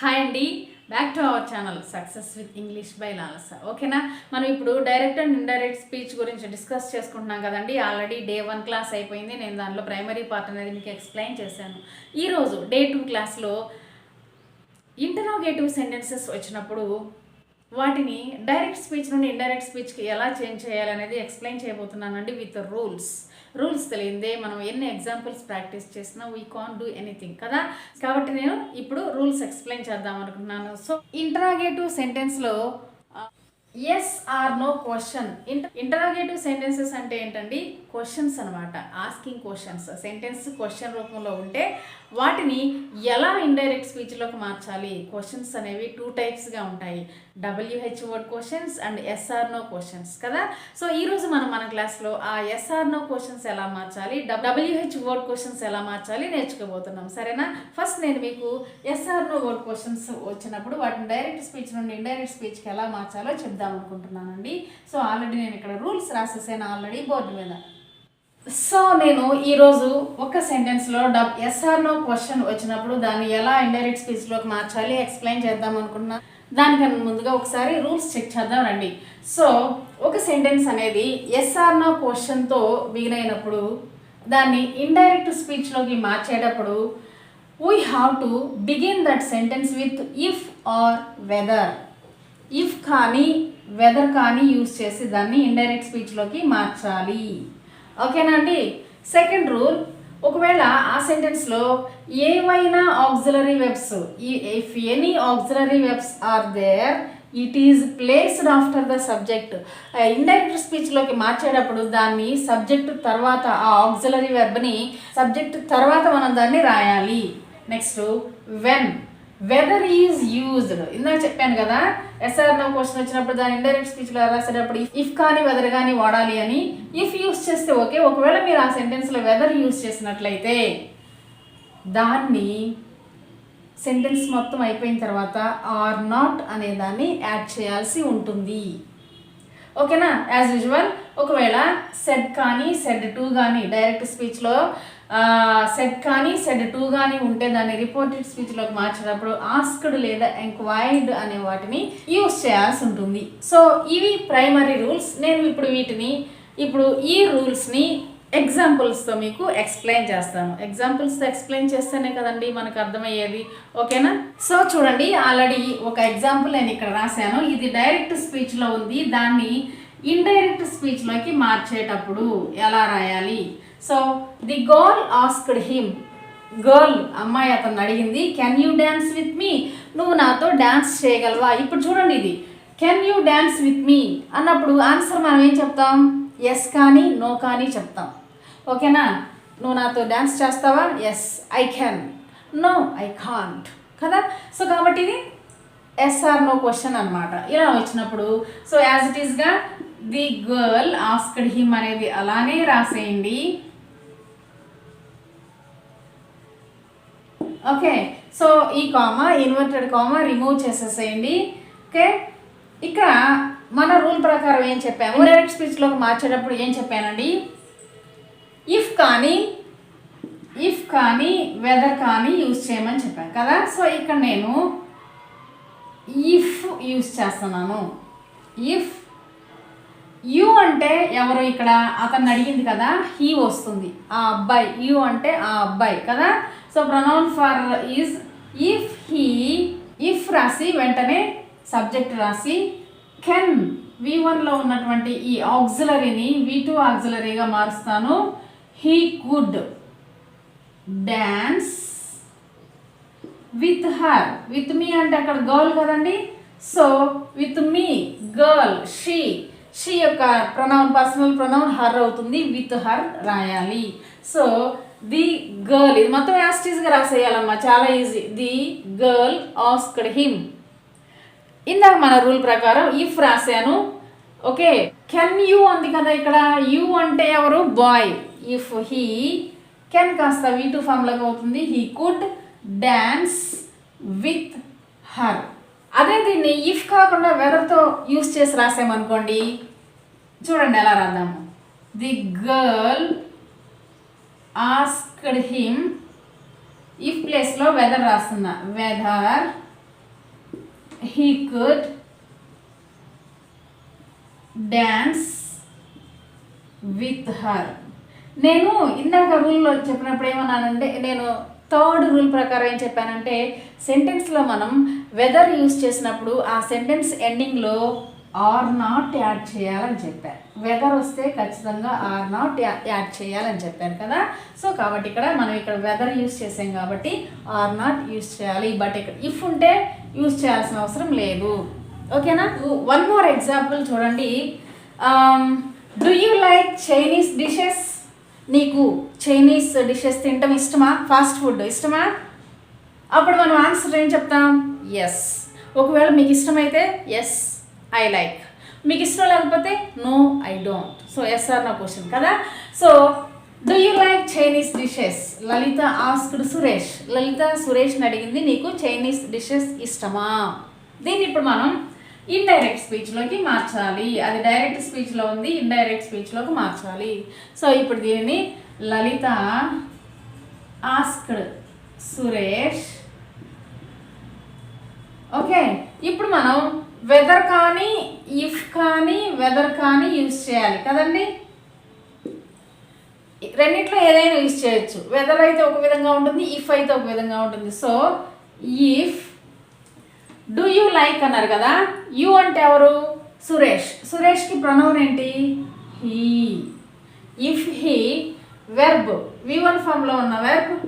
Hi అండి. Back to our channel success with English by Lalasa ఓకేనా మనం ఇప్పుడు డైరెక్ట్ అండ్ ఇండైరెక్ట్ స్పీచ్ గురించి డిస్కస్ చేసుకుంటున్నాం కదండి. ఆల్రెడీ డే వన్ క్లాస్ అయిపోయింది. నేను దానిలో ప్రైమరీ పార్ట్ అనేది మీకు ఎక్స్ప్లెయిన్ చేశాను. ఈరోజు డే టూ క్లాస్లో ఇంటరోగేటివ్ సెంటెన్సెస్ వచ్చినప్పుడు వాటిని డైరెక్ట్ స్పీచ్ నుండి ఇండైరెక్ట్ స్పీచ్కి ఎలా చేంజ్ చేయాలనేది ఎక్స్ప్లెయిన్ చేయబోతున్నానండి విత్ రూల్స్ రూల్స్ తెలియందే మనం ఎన్ని ఎగ్జాంపుల్స్ ప్రాక్టీస్ చేసినా వీ కాన్ డూ ఎనీథింగ్ కదా? కాబట్టి నేను ఇప్పుడు రూల్స్ ఎక్స్ప్లెయిన్ చేద్దాం అనుకుంటున్నాను. So interrogative సెంటెన్స్లో yes or no question interrogative sentences అంటే ఏంటండి? క్వశ్చన్స్ అనమాట ఆస్కింగ్ క్వశ్చన్స్ సెంటెన్స్ క్వశ్చన్ రూపంలో ఉంటే వాటిని ఎలా ఇండైరెక్ట్ స్పీచ్లోకి మార్చాలి? క్వశ్చన్స్ అనేవి టూ టైప్స్గా ఉంటాయి. WH word questions and yes or no questions కదా? సో ఈరోజు మనం మన క్లాస్లో ఆ ఎస్ఆర్ నో క్వశ్చన్స్ ఎలా మార్చాలి? డబ్ల్యూహెచ్ వర్డ్ క్వశ్చన్స్ ఎలా మార్చాలి నేర్చుకోబోతున్నాం. సరేనా? ఫస్ట్ నేను మీకు ఎస్ఆర్ నో వర్డ్ క్వశ్చన్స్ వచ్చినప్పుడు వాటిని డైరెక్ట్ స్పీచ్ నుండి ఇండైరెక్ట్ స్పీచ్కి ఎలా మార్చాలో చెప్దాం అనుకుంటున్నానండి. సో ఆల్రెడీ నేను ఇక్కడ రూల్స్ రాసేసాను ఆల్రెడీ బోర్డు మీద. సో నేను ఈరోజు ఒక సెంటెన్స్లో డబ్ ఎస్ఆర్ నో క్వశ్చన్ వచ్చినప్పుడు దాన్ని ఎలా ఇండైరెక్ట్ స్పీచ్లోకి మార్చాలి ఎక్స్ప్లెయిన్ చేద్దాం అనుకున్నా దానికన్నా ముందుగా ఒకసారి రూల్స్ చెక్ చేద్దాం రండి. సో ఒక సెంటెన్స్ అనేది ఎస్ఆర్ నో క్వశ్చన్తో బిగిన్ అయినప్పుడు దాన్ని ఇండైరెక్ట్ స్పీచ్లోకి మార్చేటప్పుడు we have to begin that sentence with if or whether if కానీ వెదర్ కానీ యూస్ చేసి దాన్ని ఇండైరెక్ట్ స్పీచ్లోకి మార్చాలి. ఓకేనా అండి? సెకండ్ రూల్ ఒకవేళ ఆ సెంటెన్స్లో ఏవైనా ఆక్సిలరీ వెబ్స్ ఈ if any auxiliary verbs are there it is placed after the subject. Indirect స్పీచ్లోకి మార్చేటప్పుడు దాన్ని సబ్జెక్ట్ తర్వాత ఆ ఆక్సిలరీ వెబ్ని సబ్జెక్ట్ తర్వాత మనం దాన్ని రాయాలి. Next when. Whether is used ఇందాక చెప్పాను కదా ఎస్ఆర్ నో క్వశ్చన్ వచ్చినప్పుడు దాని ఇండైరెక్ట్ స్పీచ్లో రాసేటప్పుడు ఇఫ్ కానీ వెదర్ కానీ వాడాలి అని. ఇఫ్ యూస్ చేస్తే ఓకే ఒకవేళ మీరు ఆ సెంటెన్స్లో వెదర్ యూస్ చేసినట్లయితే దాన్ని సెంటెన్స్ మొత్తం అయిపోయిన తర్వాత ఆర్ నాట్ అనే దాన్ని యాడ్ చేయాల్సి ఉంటుంది. ఓకేనా యాజ్ యూజువల్ ఒకవేళ సెడ్ కానీ సెడ్ టూ కానీ డైరెక్ట్ స్పీచ్లో సెడ్ కానీ సెడ్ టూ కానీ ఉంటే దాన్ని రిపోర్టెడ్ స్పీచ్లోకి మార్చినప్పుడు ఆస్క్డ్ లేదా ఎంక్వైర్డ్ అనే వాటిని యూస్ చేయాల్సి ఉంటుంది. సో ఇవి ప్రైమరీ రూల్స్ నేను ఇప్పుడు వీటిని ఇప్పుడు ఈ రూల్స్ని ఎగ్జాంపుల్స్తో మీకు ఎక్స్ప్లెయిన్ చేస్తాను. ఎగ్జాంపుల్స్తో ఎక్స్ప్లెయిన్ చేస్తేనే కదండి మనకు అర్థమయ్యేది. ఓకేనా? సో చూడండి ఆల్రెడీ ఒక ఎగ్జాంపుల్ నేను ఇక్కడ రాశాను. ఇది డైరెక్ట్ స్పీచ్లో ఉంది. దాన్ని ఇండైరెక్ట్ స్పీచ్లోకి మార్చేటప్పుడు ఎలా రాయాలి? So the girl asked him girl అమ్మాయి అతను అడిగింది can you dance with me నువ్వు నాతో డ్యాన్స్ చేయగలవా? ఇప్పుడు చూడండి ఇది. Can you dance with me అన్నప్పుడు ఆన్సర్ మనం ఏం చెప్తాం? ఎస్ కానీ నో కానీ చెప్తాం. ఓకేనా? నువ్వు నాతో డ్యాన్స్ చేస్తావా? Yes I can no I can't కదా? సో కాబట్టి ఇది ఎస్ఆర్ నో క్వశ్చన్ అనమాట ఇలా వచ్చినప్పుడు సో యాజ్ ఇట్ ఈస్గా ది గర్ల్ ఆస్క్డ్ హిమ్ అనేది అలానే రాసేయండి. ఓకే సో ఈ కామా ఇన్వర్టెడ్ కామా రిమూవ్ చేసేసేయండి. ఓకే ఇక్కడ మన రూల్ ప్రకారం ఏం చెప్పాము? డైరెక్ట్ స్పీచ్లోకి మార్చేటప్పుడు ఏం చెప్పానండి? ఇఫ్ కానీ ఇఫ్ కానీ వెదర్ కానీ యూజ్ చేయమని చెప్పాను కదా? సో ఇక్కడ నేను ఇఫ్ యూజ్ చేస్తున్నాను. ఇఫ్ యు అంటే ఎవరు ఇక్కడ అతన్ని అడిగింది కదా హీ వస్తుంది. ఆ అబ్బాయి యు అంటే ఆ అబ్బాయి కదా. So pronoun for is if he if రాసి వెంటనే సబ్జెక్ట్ రాసి కెన్ వి వన్లో ఉన్నటువంటి ఈ ఆక్సిలరీని వి టూ ఆక్సిలరీగా మారుస్తాను. He could dance with her with me అంటే అక్కడ గర్ల్ కదండి. So with me girl she she యొక్క ప్రొనౌన్ పర్సనల్ ప్రొనౌన్ హర్ అవుతుంది. విత్ హర్ రాయాలి. సో ది గర్ల్ ఇది మొత్తం యాస్టీస్గా రాసేయాలమ్మా. చాలా easy the girl asked him ఇందాక మన రూల్ ప్రకారం ఇఫ్ రాశాను. ఓకే కెన్ యూ అంది కదా ఇక్కడ. యూ అంటే ఎవరు? బాయ్ ఇఫ్ హీ కెన్ కాస్త వీ టూ ఫామ్లకు అవుతుంది. He could dance with her అదే దీన్ని ఇఫ్ కాకుండా వెదర్తో యూస్ చేసి రాసామనుకోండి. చూడండి ఎలా రాద్దాము. The girl asked him if ప్లేస్లో వెదర్ రాస్తున్నా. Whether he could dance with her. నేను ఇందాక రూల్లో చెప్పినప్పుడు ఏమన్నానంటే నేను థర్డ్ రూల్ ప్రకారం ఏం చెప్పానంటే సెంటెన్స్లో మనం వెదర్ యూస్ చేసినప్పుడు ఆ సెంటెన్స్ ఎండింగ్లో ఆర్ నాట్ యాడ్ చేయాలని చెప్పారు. వెదర్ వస్తే ఖచ్చితంగా ఆర్ నాట్ యాడ్ చేయాలని చెప్పారు కదా. సో కాబట్టి ఇక్కడ మనం ఇక్కడ వెదర్ యూస్ చేసాం కాబట్టి ఆర్ నాట్ యూస్ చేయాలి. బట్ ఇక్కడ ఇఫ్ ఉంటే యూస్ చేయాల్సిన అవసరం లేదు. ఓకేనా వన్ మోర్ ఎగ్జాంపుల్ చూడండి. Do you like Chinese dishes నీకు చైనీస్ డిషెస్ తినటం ఇష్టమా? ఫాస్ట్ ఫుడ్ ఇష్టమా? అప్పుడు మనం ఆన్సర్ ఏం చెప్తాం? ఎస్ ఒకవేళ మీకు ఇష్టమైతే ఎస్ ఐ లైక్ మీకు ఇష్టం లేకపోతే no I don't so yes or no question కదా? So do you like Chinese dishes Lalitha asked Suresh. Lalitha సురేష్ని అడిగింది నీకు చైనీస్ డిషెస్ ఇష్టమా? దీన్ని ఇప్పుడు మనం ఇండైరెక్ట్ స్పీచ్లోకి మార్చాలి. అది డైరెక్ట్ స్పీచ్లో ఉంది ఇండైరెక్ట్ స్పీచ్లోకి మార్చాలి. సో ఇప్పుడు దీనిని లలిత ఆస్క్డ్ సురేష్. ఓకే ఇప్పుడు మనం వెదర్ కానీ ఇఫ్ కానీ వెదర్ కానీ యూజ్ చేయాలి. కదండి? రెండిట్లో ఏదైనా యూజ్ చేయొచ్చు. వెదర్ అయితే ఒక విధంగా ఉంటుంది ఇఫ్ అయితే ఒక విధంగా ఉంటుంది. So if do you like అన్నారు కదా? యూ అంటే ఎవరు? సురేష్. సురేష్కి ప్రణవం ఏంటి? He if he verb V one ఫామ్లో ఉన్న వెర్బ్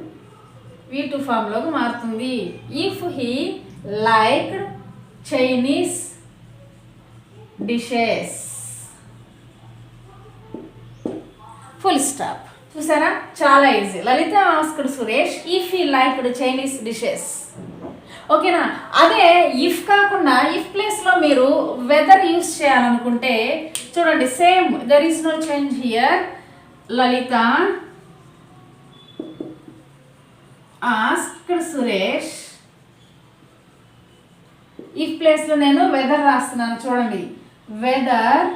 వి టూ ఫామ్లోకి మారుతుంది. If he like Chinese dishes. Full stop చూసారా? చాలా easy Lalitha asked Suresh if he liked Chinese dishes ఓకేనా? అదే ఇఫ్ కాకుండా ఇఫ్ ప్లేస్లో మీరు వెదర్ యూస్ చేయాలనుకుంటే చూడండి same there is no change here Lalitha asked Suresh. If ప్లేస్లో నేను వెదర్ రాస్తున్నాను చూడండి. Whether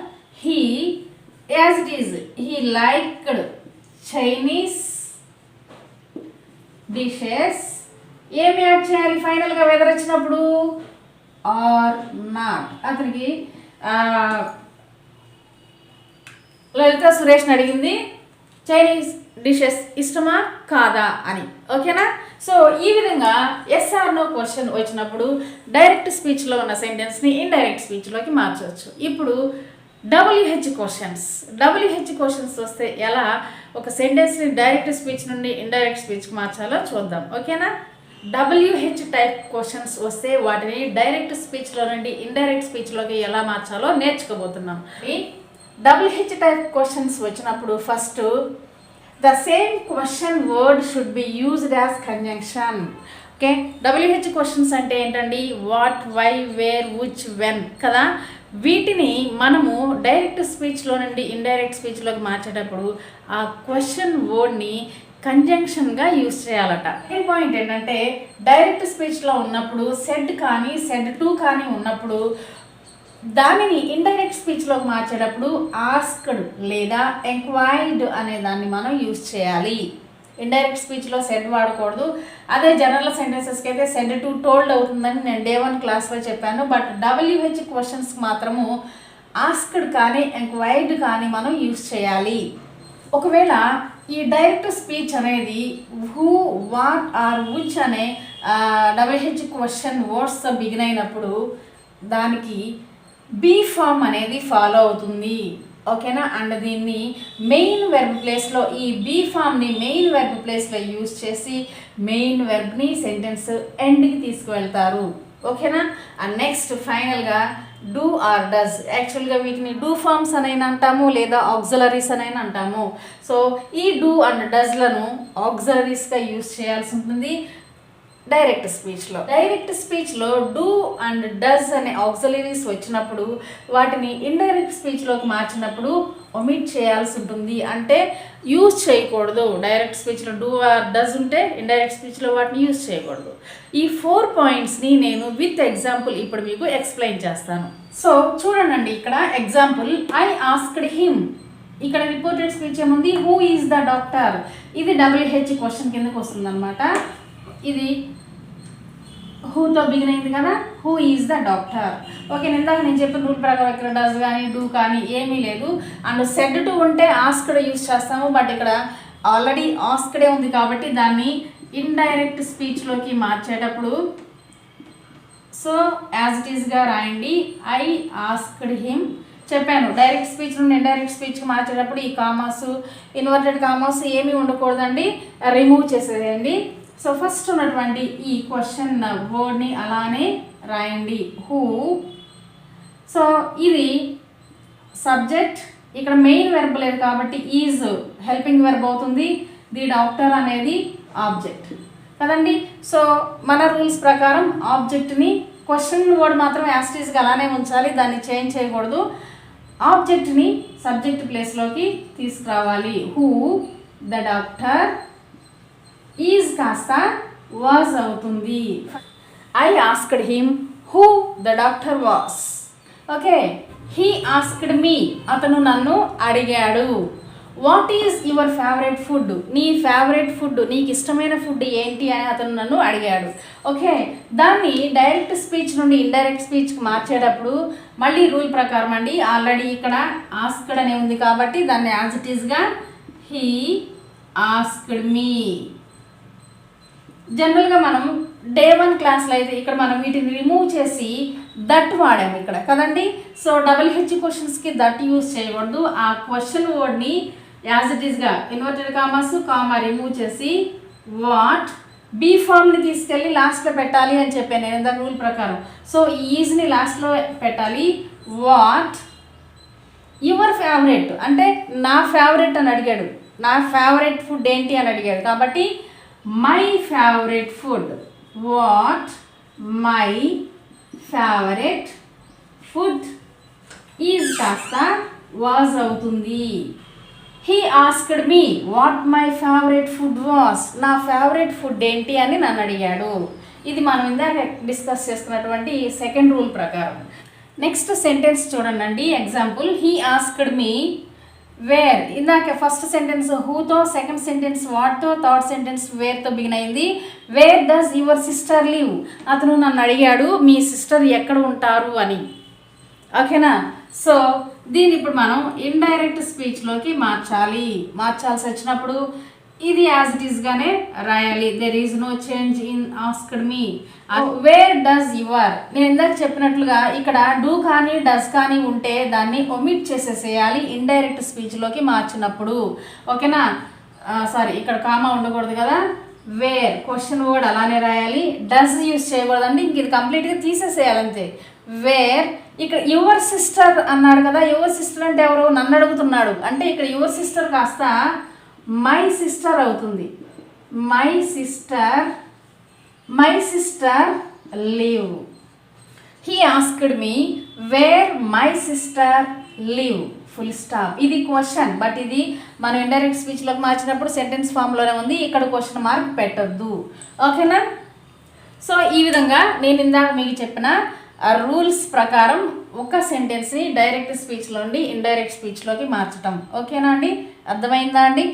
he as it is he liked Chinese dishes ఏమి యాడ్ చేయాలి? ఫైనల్గా వెదర్ వచ్చినప్పుడు ఆర్ నాట్ అతనికి లలిత సురేష్ని అడిగింది చైనీస్ డిషెస్ ఇష్టమా కాదా అని. ఓకేనా? సో ఈ విధంగా ఎస్ఆర్ నో క్వశ్చన్ వచ్చినప్పుడు డైరెక్ట్ స్పీచ్లో ఉన్న సెంటెన్స్ని ఇండైరెక్ట్ స్పీచ్లోకి మార్చవచ్చు. ఇప్పుడు డబ్ల్యూహెచ్ క్వశ్చన్స్. డబ్ల్యూహెచ్ క్వశ్చన్స్ వస్తే ఎలా ఒక సెంటెన్స్ని డైరెక్ట్ స్పీచ్ నుండి ఇండైరెక్ట్ స్పీచ్కి మార్చాలో చూద్దాం. ఓకేనా? డబ్ల్యూహెచ్ టైప్ క్వశ్చన్స్ వస్తే వాటిని డైరెక్ట్ స్పీచ్లో నుండి ఇండైరెక్ట్ స్పీచ్లోకి ఎలా మార్చాలో నేర్చుకోబోతున్నాం. డబ్ల్యూహెచ్ టైప్ క్వశ్చన్స్ వచ్చినప్పుడు first the same question word should be used as conjunction okay WH questions అంటే ఏంటండి? What why where which when కదా? వీటిని మనము డైరెక్ట్ స్పీచ్లో నుండి ఇండైరెక్ట్ స్పీచ్లోకి మార్చేటప్పుడు ఆ క్వశ్చన్ వర్డ్ని కంజంక్షన్గా యూస్ చేయాలట. సెకండ్ పాయింట్ ఏంటంటే డైరెక్ట్ స్పీచ్లో ఉన్నప్పుడు సెడ్ కానీ సెడ్ టూ కానీ ఉన్నప్పుడు దానిని ఇండైరెక్ట్ స్పీచ్లోకి మార్చేటప్పుడు ఆస్క్డ్ లేదా ఎంక్వైర్డ్ అనే దాన్ని మనం యూజ్ చేయాలి. ఇండైరెక్ట్ స్పీచ్లో సెడ్ వాడకూడదు. అదే జనరల్ సెంటెన్సెస్కి అయితే సెడ్ టు టోల్డ్ అవుతుందని నేను డే వన్ క్లాస్లో చెప్పాను. బట్ డబ్ల్యూహెచ్ క్వశ్చన్స్కి మాత్రము ఆస్క్డ్ కానీ ఎంక్వైర్డ్ కానీ మనం యూజ్ చేయాలి. ఒకవేళ ఈ డైరెక్ట్ స్పీచ్ అనేది హూ వాట్ ఆర్ విచ్ అనే డబ్ల్యూహెచ్ క్వశ్చన్ వర్డ్స్తో బిగిన్ అయినప్పుడు దానికి బీ ఫామ్ అనేది ఫాలో అవుతుంది. ఓకేనా అండ్ దీన్ని మెయిన్ వెర్బ్ ప్లేస్లో ఈ బీ ఫామ్ని మెయిన్ వెర్బ్ ప్లేస్లో యూజ్ చేసి మెయిన్ వెర్బ్ని సెంటెన్స్ ఎండ్కి తీసుకువెళ్తారు. ఓకేనా అండ్ నెక్స్ట్ ఫైనల్గా డూ ఆర్ డస్ యాక్చువల్గా వీటిని డూ ఫార్మ్స్ అనైనా అంటాము లేదా ఆక్సిలరీస్ అనైనా అంటాము. సో ఈ డూ అండ్ డస్లను ఆక్సిలరీస్గా యూజ్ చేయాల్సి ఉంటుంది. డైరెక్ట్ స్పీచ్లో డైరెక్ట్ స్పీచ్లో డూ అండ్ డస్ అనే ఆక్సలరీస్ వచ్చినప్పుడు వాటిని ఇండైరెక్ట్ స్పీచ్లోకి మార్చినప్పుడు ఒమిట్ చేయాల్సి ఉంటుంది. అంటే యూజ్ చేయకూడదు. డైరెక్ట్ స్పీచ్లో డూ ఆర్ డస్ ఉంటే ఇండైరెక్ట్ స్పీచ్లో వాటిని యూజ్ చేయకూడదు. ఈ ఫోర్ పాయింట్స్ని నేను విత్ ఎగ్జాంపుల్ ఇప్పుడు మీకు ఎక్స్ప్లెయిన్ చేస్తాను. సో చూడండి ఇక్కడ ఎగ్జాంపుల్ ఐ ఆస్క్డ్ హిమ్ ఇక్కడ రిపోర్టెడ్ స్పీచ్ ఏముంది? హూ ఈజ్ ద డాక్టర్ ఇది డబ్ల్యూహెచ్ క్వశ్చన్ కిందకు వస్తుంది అనమాట ఇది హూతో బిగిన్ అయింది కదా? Who is the doctor okay ఇందాక నేను చెప్పిన రూల్ ప్రకారం ఇక్కడ డస్ కానీ డూ కానీ ఏమీ లేదు. అండ్ సెడ్ టు ఉంటే ఆస్క్డ్ యూస్ చేస్తాము. బట్ ఇక్కడ ఆల్రెడీ ఆస్క్డే ఉంది కాబట్టి దాన్ని ఇండైరెక్ట్ స్పీచ్లోకి మార్చేటప్పుడు సో యాజ్ ఇట్ ఈస్గా రాయండి. ఐ ఆస్క్డ్ హిమ్ చెప్పాను. డైరెక్ట్ స్పీచ్ నుండి ఇండైరెక్ట్ స్పీచ్కి మార్చేటప్పుడు ఈ కామర్స్ ఇన్వర్టెడ్ కామర్స్ ఏమీ ఉండకూడదండి. రిమూవ్ చేసేయండి. సో ఫస్ట్ ఉన్నటువంటి ఈ క్వశ్చన్ వర్డ్ని అలానే రాయండి. హూ సో ఇది సబ్జెక్ట్ ఇక్కడ మెయిన్ వెర్బ్ లేదు కాబట్టి ఈజ్ హెల్పింగ్ వెర్బ్ అవుతుంది. ది డాక్టర్ అనేది ఆబ్జెక్ట్ కదండి? సో మన రూల్స్ ప్రకారం ఆబ్జెక్ట్ని క్వశ్చన్ వర్డ్ మాత్రం యాస్టీస్గా అలానే ఉంచాలి. దాన్ని చేంజ్ చేయకూడదు. ఆబ్జెక్ట్ని సబ్జెక్ట్ ప్లేస్లోకి తీసుకురావాలి. హూ ద డాక్టర్ ఈజ్ కాస్త వాజ్ అవుతుంది. I asked him who the doctor was. Okay he asked me. అతను నన్ను అడిగాడు. What is your favourite food? నీ ఫేవరెట్ ఫుడ్ నీకు ఇష్టమైన ఫుడ్ ఏంటి అని అతను నన్ను అడిగాడు. ఓకే దాన్ని డైరెక్ట్ స్పీచ్ నుండి ఇండైరెక్ట్ స్పీచ్కి మార్చేటప్పుడు మళ్ళీ రూల్ ప్రకారం అండి ఆల్రెడీ ఇక్కడ ఆస్క్డ్ అనే ఉంది కాబట్టి దాన్ని యాజ్ ఇట్ ఈస్గా హీ ఆస్క్డ్ మీ. జనరల్గా మనం డే వన్ క్లాస్లో అయితే ఇక్కడ మనం వీటిని రిమూవ్ చేసి దట్ వాడాము ఇక్కడ. కదండి? సో డబుల్ హెచ్ క్వశ్చన్స్కి దట్ యూజ్ చేయకూడదు. ఆ క్వశ్చన్ వర్డ్ని యాజ్ ఇట్ ఈస్గా ఇన్వర్టెడ్ కామర్స్ కామా రిమూవ్ చేసి వాట్ బీ ఫామ్ని తీసుకెళ్ళి లాస్ట్లో పెట్టాలి అని చెప్పాను నేను ఇందాక రూల్ ప్రకారం. సో ఈ ఈజ్ని లాస్ట్లో పెట్టాలి. వాట్ యువర్ ఫేవరెట్ అంటే నా ఫేవరెట్ అని అడిగాడు. నా ఫేవరెట్ ఫుడ్ ఏంటి అని అడిగాడు. కాబట్టి my favourite food what my favourite food is కాస్త వాజ్ అవుతుంది. He asked me what my favourite food was నా ఫేవరెట్ ఫుడ్ ఏంటి అని నన్ను అడిగాడు. ఇది మనం ఇందాక డిస్కస్ చేస్తున్నటువంటి సెకండ్ రూల్ ప్రకారం. నెక్స్ట్ సెంటెన్స్ చూడండి example he asked me where. ఇందాక ఫస్ట్ సెంటెన్స్ హూతో సెకండ్ సెంటెన్స్ వాట్తో థర్డ్ సెంటెన్స్ వేర్తో బిగిన్ అయింది. Where does your sister live అతను నన్ను అడిగాడు మీ సిస్టర్ ఎక్కడ ఉంటారు? అని. ఓకేనా సో దీన్ని ఇప్పుడు మనం ఇండైరెక్ట్ స్పీచ్లోకి మార్చాలి. మార్చాల్సి వచ్చినప్పుడు ఇది యాజ్ ఇట్ ఈస్గానే రాయాలి. There is no change in asked me where does your నేను ఇందాక చెప్పినట్లుగా ఇక్కడ డూ కానీ డస్ కానీ ఉంటే దాన్ని ఒమిట్ చేసేసేయాలి ఇండైరెక్ట్ స్పీచ్లోకి మార్చినప్పుడు. ఓకేనా? సారీ ఇక్కడ కామా ఉండకూడదు కదా? వేర్ క్వశ్చన్ వర్డ్ అలానే రాయాలి. డస్ యూస్ చేయకూడదండి. ఇంక ఇది కంప్లీట్గా తీసేసేయాలి అంతే. వేర్ ఇక్కడ యువర్ సిస్టర్ అన్నాడు కదా. యువర్ సిస్టర్ అంటే ఎవరు? నన్ను అడుగుతున్నాడు. అంటే ఇక్కడ యువర్ సిస్టర్ కాస్త మై సిస్టర్ అవుతుంది. My sister my sister live he asked me where my sister live full stop ఇది క్వశ్చన్ బట్ ఇది మనం ఇండైరెక్ట్ స్పీచ్లోకి మార్చినప్పుడు సెంటెన్స్ ఫామ్లోనే ఉంది. ఇక్కడ క్వశ్చన్ మార్క్ పెట్టద్దు. ఓకేనా సో ఈ విధంగా నేను ఇందాక మీకు చెప్పిన రూల్స్ ప్రకారం ఒక సెంటెన్స్ని డైరెక్ట్ స్పీచ్లో నుండి ఇండైరెక్ట్ స్పీచ్లోకి మార్చటం. ఓకేనా అండి? అర్థమైందా అండి?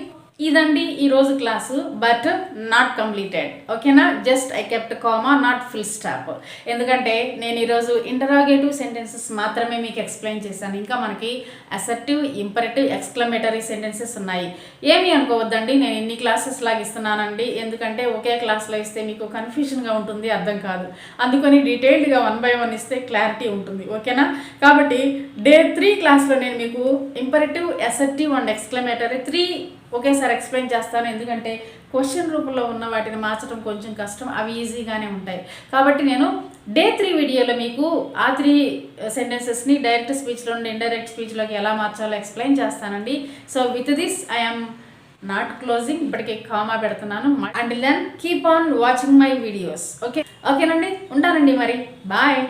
ఇదండి ఈరోజు క్లాసు బట్ నాట్ కంప్లీటెడ్ ఓకేనా? Just I kept comma not full stop ఎందుకంటే నేను ఈరోజు ఇంటరాగేటివ్ సెంటెన్సెస్ మాత్రమే మీకు ఎక్స్ప్లెయిన్ చేశాను. ఇంకా మనకి అసర్టివ్ ఇంపరేటివ్ ఎక్స్క్లమేటరీ సెంటెన్సెస్ ఉన్నాయి. ఏమి అనుకోవద్దండి నేను ఇన్ని క్లాసెస్ లాగా ఇస్తున్నానండి ఎందుకంటే ఒకే క్లాస్లో ఇస్తే మీకు కన్ఫ్యూజన్గా ఉంటుంది అర్థం కాదు. అందుకని డీటెయిల్డ్గా వన్ బై వన్ ఇస్తే క్లారిటీ ఉంటుంది. ఓకేనా? కాబట్టి డే త్రీ క్లాస్లో నేను మీకు imperative assertive and exclamatory three ఒకేసారి ఎక్స్ప్లెయిన్ చేస్తాను. ఎందుకంటే క్వశ్చన్ రూపంలో ఉన్న వాటిని మార్చడం కొంచెం కష్టం. అవి ఈజీగానే ఉంటాయి. కాబట్టి నేను డే త్రీ వీడియోలో మీకు ఆ త్రీ సెంటెన్సెస్ని డైరెక్ట్ స్పీచ్లో నుండి ఇండైరెక్ట్ స్పీచ్లోకి ఎలా మార్చాలో ఎక్స్ప్లెయిన్ చేస్తానండి. So with this I'm not closing ఇప్పటికే కామా పెడుతున్నాను. And then keep on watching my videos. Okay? ఓకేనండి? ఉంటానండి మరి. బాయ్!